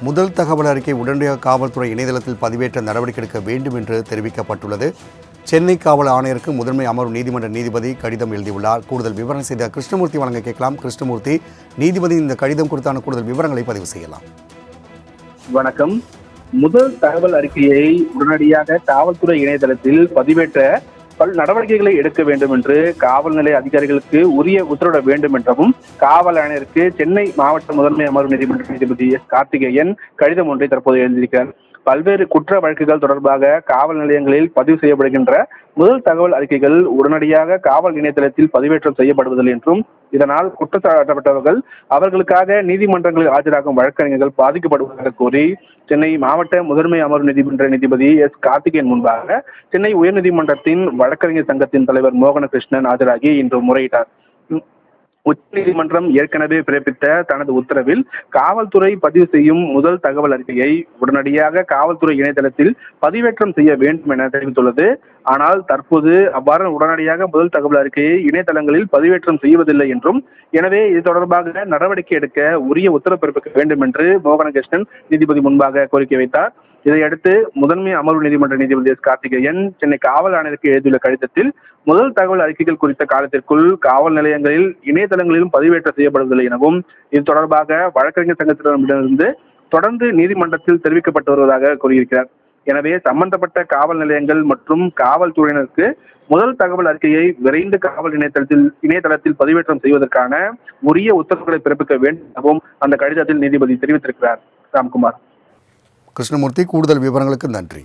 முதல் தகவல் அறிக்கை உடனடியாக காவல்துறை இணையதளத்தில் பதிவேற்ற நடவடிக்கை எடுக்க வேண்டும் என்று தெரிவிக்கப்பட்டுள்ளது. சென்னை காவல் ஆணையருக்கு முதன்மை அமர்வு நீதிமன்ற நீதிபதி கடிதம் எழுதியுள்ளார். கூடுதல் விவரம் செய்த கிருஷ்ணமூர்த்தி வழங்க கேட்கலாம். கிருஷ்ணமூர்த்தி நீதிபதி இந்த கடிதம் குறித்தான கூடுதல் விவரங்களை பதிவு செய்யலாம். வணக்கம். முதல் தகவல் அறிக்கையை உடனடியாக காவல்துறை இணையதளத்தில் பதிவேற்ற பல் நடவடிக்கைகளை எடுக்க வேண்டும் என்று காவல் நிலைய அதிகாரிகளுக்கு உரிய உத்தரவிட வேண்டும் என்றும் காவல் ஆணையருக்கு சென்னை மாவட்ட முதன்மை அமர்வு நீதிமன்ற நீதிபதி எஸ் கார்த்திகேயன் கடிதம் ஒன்றை தற்போது எழுதியிருக்கிறார். பல்வேறு குற்ற வழக்குகள் தொடர்பாக காவல் நிலையங்களில் பதிவு செய்யப்படுகின்ற முதல் தகவல் அறிக்கைகள் உடனடியாக காவல் இணையதளத்தில் பதிவேற்றம் செய்யப்படுவதில்லை என்றும் இதனால் குற்றச்சாட்டப்பட்டவர்கள் அவர்களுக்காக நீதிமன்றங்களில் ஆஜராகும் வழக்கறிஞர்கள் பாதிக்கப்படுவதாக கூறி சென்னை மாவட்ட முதன்மை அமர்வு நீதிமன்ற நீதிபதி எஸ். கார்த்திகேயன் முன்பாக சென்னை உயர்நீதிமன்றத்தின் வழக்கறிஞர் சங்கத்தின் தலைவர் மோகனகிருஷ்ணன் ஆஜராகி இன்று முறையிட்டார். உச்சநீதிமன்றம் ஏற்கனவே பிறப்பித்த தனது உத்தரவில் காவல்துறை பதிவு செய்யும் முதல் தகவல் அறிக்கையை உடனடியாக காவல்துறை இணையதளத்தில் பதிவேற்றம் செய்ய வேண்டும் என தெரிவித்துள்ளது. ஆனால் தற்போது அவ்வாறு உடனடியாக முதல் தகவல் அறிக்கையை இணையதளங்களில் பதிவேற்றம் செய்வதில்லை என்றும் எனவே இது தொடர்பாக நடவடிக்கை எடுக்க உரிய உத்தரவு பிறப்பிக்க வேண்டும் என்று மோகனகிருஷ்ணன் நீதிபதி முன்பாக கோரிக்கை வைத்தார். இதையடுத்து முதன்மை அமர்வு நீதிமன்ற நீதிபதி எஸ் கார்த்திகேயன் சென்னை காவல் ஆணையருக்கு எழுதியுள்ள கடிதத்தில் முதல் தகவல் அறிக்கைகள் குறித்த காலத்திற்குள் காவல் நிலையங்களில் இணையதளங்களிலும் பதிவேற்றம் செய்யப்படுவதில்லை எனவும் இது தொடர்பாக வழக்கறிஞர் சங்கத்தினரிடமிருந்து தொடர்ந்து நீதிமன்றத்தில் தெரிவிக்கப்பட்டு வருவதாக கூறியிருக்கிறார். எனவே சம்பந்தப்பட்ட காவல் நிலையங்கள் மற்றும் காவல்துறையினருக்கு முதல் தகவல் அறிக்கையை விரைந்து காவல் இணையதளத்தில் இணையதளத்தில் பதிவேற்றம் செய்வதற்கான உரிய உத்தரவுகளை பிறப்பிக்க வேண்டும் எனவும் அந்த கடிதத்தில் நீதிபதி தெரிவித்திருக்கிறார். ராம்குமார். கிருஷ்ணமூர்த்தி கூடுதல் விவரங்களுக்கு நன்றி.